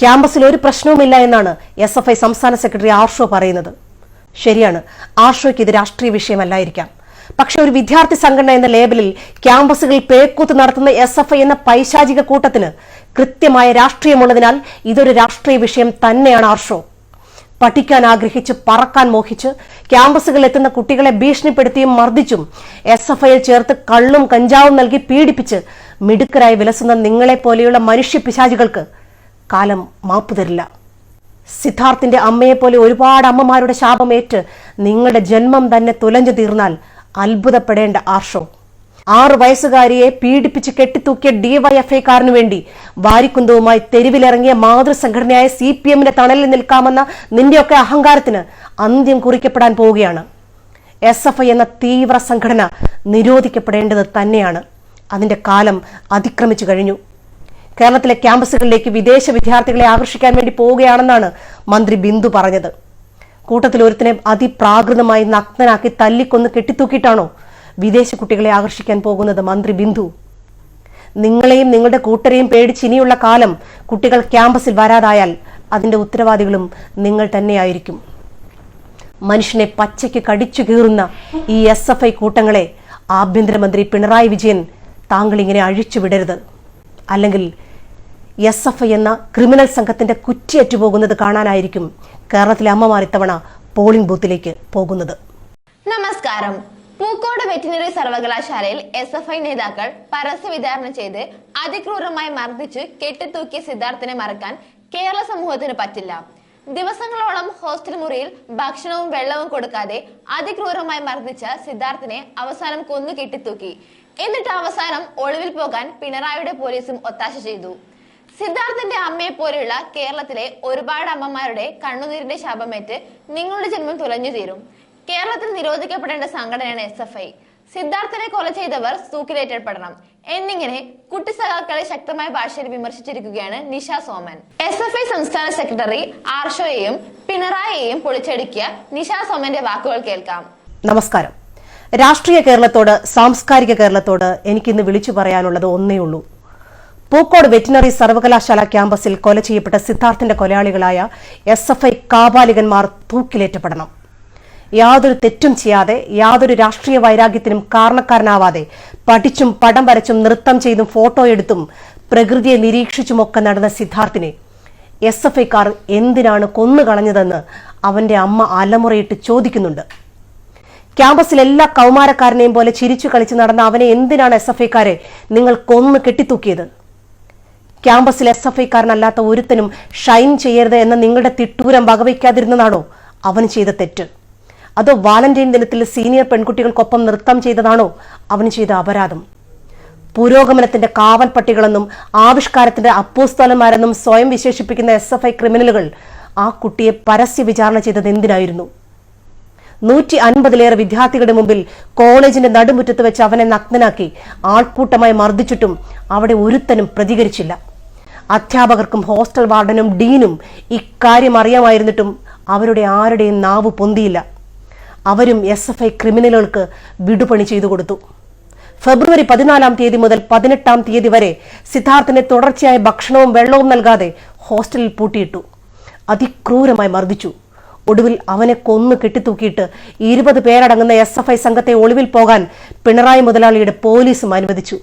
ക്യാമ്പസിൽ ഒരു പ്രശ്നവുമില്ല എന്നാണ് എസ് എഫ് ഐ സംസ്ഥാന സെക്രട്ടറി ആർഷോ പറയുന്നത്. ശരിയാണ് ആർഷോയ്ക്ക് ഇത് രാഷ്ട്രീയ വിഷയമല്ലായിരിക്കാം. പക്ഷെ ഒരു വിദ്യാർത്ഥി സംഘടന എന്ന ലേബലിൽ ക്യാമ്പസുകളിൽ പേക്കൂത്ത് നടത്തുന്ന എസ് എഫ് ഐ എന്ന പൈശാചിക കൂട്ടത്തിന് കൃത്യമായ രാഷ്ട്രീയമുള്ളതിനാൽ ഇതൊരു രാഷ്ട്രീയ വിഷയം തന്നെയാണ് ആർഷോ. പഠിക്കാൻ ആഗ്രഹിച്ച് പറക്കാൻ മോഹിച്ച് ക്യാമ്പസുകളിൽ എത്തുന്ന കുട്ടികളെ ഭീഷണിപ്പെടുത്തിയും മർദ്ദിച്ചും എസ് എഫ് ഐയിൽ ചേർത്ത് കള്ളും കഞ്ചാവും നൽകി പീഡിപ്പിച്ച് മിടുക്കരായി വിലസുന്ന നിങ്ങളെ പോലെയുള്ള മനുഷ്യ പിശാചികൾക്ക് കാലം മാപ്പ് തരില്ല. സിദ്ധാർത്ഥിന്റെ അമ്മയെപ്പോലെ ഒരുപാട് അമ്മമാരുടെ ശാപമേറ്റ് നിങ്ങളുടെ ജന്മം തന്നെ തുലഞ്ഞു തീർന്നാൽ അത്ഭുതപ്പെടേണ്ട ആർഷോ. ആറു വയസ്സുകാരിയെ പീഡിപ്പിച്ച് കെട്ടിത്തൂക്കിയ ഡിവൈഎഫ്ഐക്കാരനു വേണ്ടി വാരിക്കുന്തവുമായി തെരുവിലിറങ്ങിയ മാതൃസംഘടനയായ സി പി എമ്മിന്റെ തണലിൽ നിൽക്കാമെന്ന നിന്റെയൊക്കെ അഹങ്കാരത്തിന് അന്ത്യം കുറിക്കപ്പെടാൻ പോവുകയാണ്. എസ് എഫ് ഐ എന്ന തീവ്ര സംഘടന നിരോധിക്കപ്പെടേണ്ടത് തന്നെയാണ്. അതിന്റെ കാലം അതിക്രമിച്ചു കഴിഞ്ഞു. കേരളത്തിലെ ക്യാമ്പസുകളിലേക്ക് വിദേശ വിദ്യാർത്ഥികളെ ആകർഷിക്കാൻ വേണ്ടി പോവുകയാണെന്നാണ് മന്ത്രി ബിന്ദു പറഞ്ഞത്. കൂട്ടത്തിൽ ഒരുത്തിനെ അതിപ്രാകൃതമായി നഗ്നനാക്കി തല്ലിക്കൊന്ന് കെട്ടിത്തൂക്കിയിട്ടാണോ വിദേശ കുട്ടികളെ ആകർഷിക്കാൻ പോകുന്നത് മന്ത്രി ബിന്ദു? നിങ്ങളെയും നിങ്ങളുടെ കൂട്ടരെയും പേടിച്ച് ഇനിയുള്ള കാലം കുട്ടികൾ ക്യാമ്പസിൽ വരാതായാൽ അതിന്റെ ഉത്തരവാദികളും നിങ്ങൾ തന്നെയായിരിക്കും. മനുഷ്യനെ പച്ചയ്ക്ക് കടിച്ചു കീറുന്ന ഈ എസ് എഫ് ഐ കൂട്ടങ്ങളെ ആഭ്യന്തരമന്ത്രി പിണറായി വിജയൻ താങ്കൾ ഇങ്ങനെ അഴിച്ചുവിടരുത്. അല്ലെങ്കിൽ എസ് എഫ് ഐ എന്ന ക്രിമിനൽ സംഘത്തിന്റെ കുറ്റിയറ്റുപോകുന്നത് കാണാനായിരിക്കും കേരളത്തിലെ അമ്മമാർ ഇത്തവണ പോളിംഗ് ബൂത്തിലേക്ക് പോകുന്നത്. നമസ്കാരം. പൂക്കോട് വെറ്റിനറി സർവകലാശാലയിൽ എസ് എഫ് ഐ നേതാക്കൾ പരസ്യ വിതരണം ചെയ്ത് അതിക്രൂരമായി മർദ്ദിച്ച് കെട്ടിത്തൂക്കിയ സിദ്ധാർത്ഥിനെ മറക്കാൻ കേരള സമൂഹത്തിന് പറ്റില്ല. ദിവസങ്ങളോളം ഹോസ്റ്റൽ മുറിയിൽ ഭക്ഷണവും വെള്ളവും കൊടുക്കാതെ അതിക്രൂരമായി മർദ്ദിച്ച സിദ്ധാർത്ഥിനെ അവസാനം കൊന്നു കെട്ടിത്തൂക്കി. എന്നിട്ട് അവസാനം ഒളിവിൽ പോകാൻ പിണറായിയുടെ പോലീസും ഒത്താശ ചെയ്തു. സിദ്ധാർത്ഥന്റെ അമ്മയെ പോലെയുള്ള കേരളത്തിലെ ഒരുപാട് അമ്മമാരുടെ കണ്ണുനീരിന്റെ ശാപമേറ്റ് നിങ്ങളുടെ ജന്മം തുലഞ്ഞു തീരും. കേരളത്തിൽ നിരോധിക്കപ്പെടേണ്ട സംഘടനയാണ് എസ് എഫ് ഐ സിദ്ധാർത്ഥനെ കൊല ചെയ്തവർ തൂക്കിലേറ്റപ്പെടണം എന്നിങ്ങനെ കുട്ടി സഖാക്കളെ ശക്തമായ ഭാഷയിൽ വിമർശിച്ചിരിക്കുകയാണ് Nisha Soman. S F I സംസ്ഥാന സെക്രട്ടറി ആർഷോയെയും പിണറായിയെയും പൊളിച്ചടുക്കിയ നിഷ സോമന്റെ വാക്കുകൾ കേൾക്കാം. നമസ്കാരം. രാഷ്ട്രീയ കേരളത്തോട് സാംസ്കാരിക കേരളത്തോട് എനിക്കിന്ന് വിളിച്ചു പറയാനുള്ളത് ഒന്നേ ഉള്ളൂ. പൂക്കോട് വെറ്റിനറി സർവകലാശാല ക്യാമ്പസിൽ കൊല ചെയ്യപ്പെട്ട സിദ്ധാർത്ഥിന്റെ കൊലയാളികളായ എസ് എഫ് ഐ കാബാലികന്മാർ തൂക്കിലേറ്റപ്പെടണം. യാതൊരു തെറ്റും ചെയ്യാതെ യാതൊരു രാഷ്ട്രീയ വൈരാഗ്യത്തിനും കാരണക്കാരനാവാതെ പഠിച്ചും പടം വരച്ചും നൃത്തം ചെയ്തും ഫോട്ടോ എടുത്തും പ്രകൃതിയെ നിരീക്ഷിച്ചുമൊക്കെ നടന്ന സിദ്ധാർത്ഥിനെ എസ് എഫ് ഐക്കാർ എന്തിനാണ് കൊന്നുകളഞ്ഞതെന്ന് അവന്റെ അമ്മ അലമുറയിട്ട് ചോദിക്കുന്നുണ്ട്. ക്യാമ്പസിൽ എല്ലാ കൗമാരക്കാരനെയും പോലെ ചിരിച്ചു കളിച്ച് നടന്ന അവനെ എന്തിനാണ് എസ് എഫ് ഐക്കാരെ നിങ്ങൾ കൊന്നു കെട്ടിത്തൂക്കിയത്? ക്യാമ്പസിൽ എസ് എഫ് ഐക്കാരനല്ലാത്ത ഒരുത്തനും ഷൈൻ ചെയ്യരുത് എന്ന നിങ്ങളുടെ തിട്ടൂരം വകവയ്ക്കാതിരുന്നതാണോ? അവൻ ചെയ്ത തെറ്റ്. അതോ വാലന്റൈൻ ദിനത്തിൽ സീനിയർ പെൺകുട്ടികൾക്കൊപ്പം നൃത്തം ചെയ്തതാണോ? അവൻ ചെയ്ത അപരാധം. പുരോഗമനത്തിന്റെ കാവൽ പട്ടികളെന്നും ആവിഷ്കാരത്തിന്റെ അപ്പോസ്തലന്മാരെന്നും സ്വയം വിശേഷിപ്പിക്കുന്ന എസ് എഫ് ഐ ക്രിമിനലുകൾ ആ കുട്ടിയെ പരസ്യ വിചാരണ ചെയ്തത് എന്തിനായിരുന്നു? നൂറ്റി അൻപതിലേറെ വിദ്യാർത്ഥികളുടെ മുമ്പിൽ കോളേജിന്റെ നടുമുറ്റത്ത് വെച്ച് അവനെ നഗ്നനാക്കി ആൾക്കൂട്ടമായി മർദ്ദിച്ചിട്ടും അവിടെ ഒരുത്തനും പ്രതികരിച്ചില്ല. അധ്യാപകർക്കും ഹോസ്റ്റൽ വാർഡനും ഡീനും ഇക്കാര്യം അറിയാമായിരുന്നിട്ടും അവരുടെ ആരുടെയും നാവ് പൊന്തിയില്ല. അവരും എസ് എഫ് ഐ ക്രിമിനലുകൾക്ക് വിടുപണി ചെയ്തു കൊടുത്തു. ഫെബ്രുവരി പതിനാലാം തീയതി മുതൽ പതിനെട്ടാം തീയതി വരെ സിദ്ധാർത്ഥിനെ തുടർച്ചയായ ഭക്ഷണവും വെള്ളവും നൽകാതെ ഹോസ്റ്റലിൽ പൂട്ടിയിട്ടു. അതിക്രൂരമായി മർദ്ദിച്ചു. ഒടുവിൽ അവനെ കൊന്നു കെട്ടിത്തൂക്കിയിട്ട് ഇരുപത് പേരടങ്ങുന്ന എസ് എഫ് ഐ സംഘത്തെ ഒളിവിൽ പോകാൻ പിണറായി മുതലാളിയുടെ പോലീസും അനുവദിച്ചു.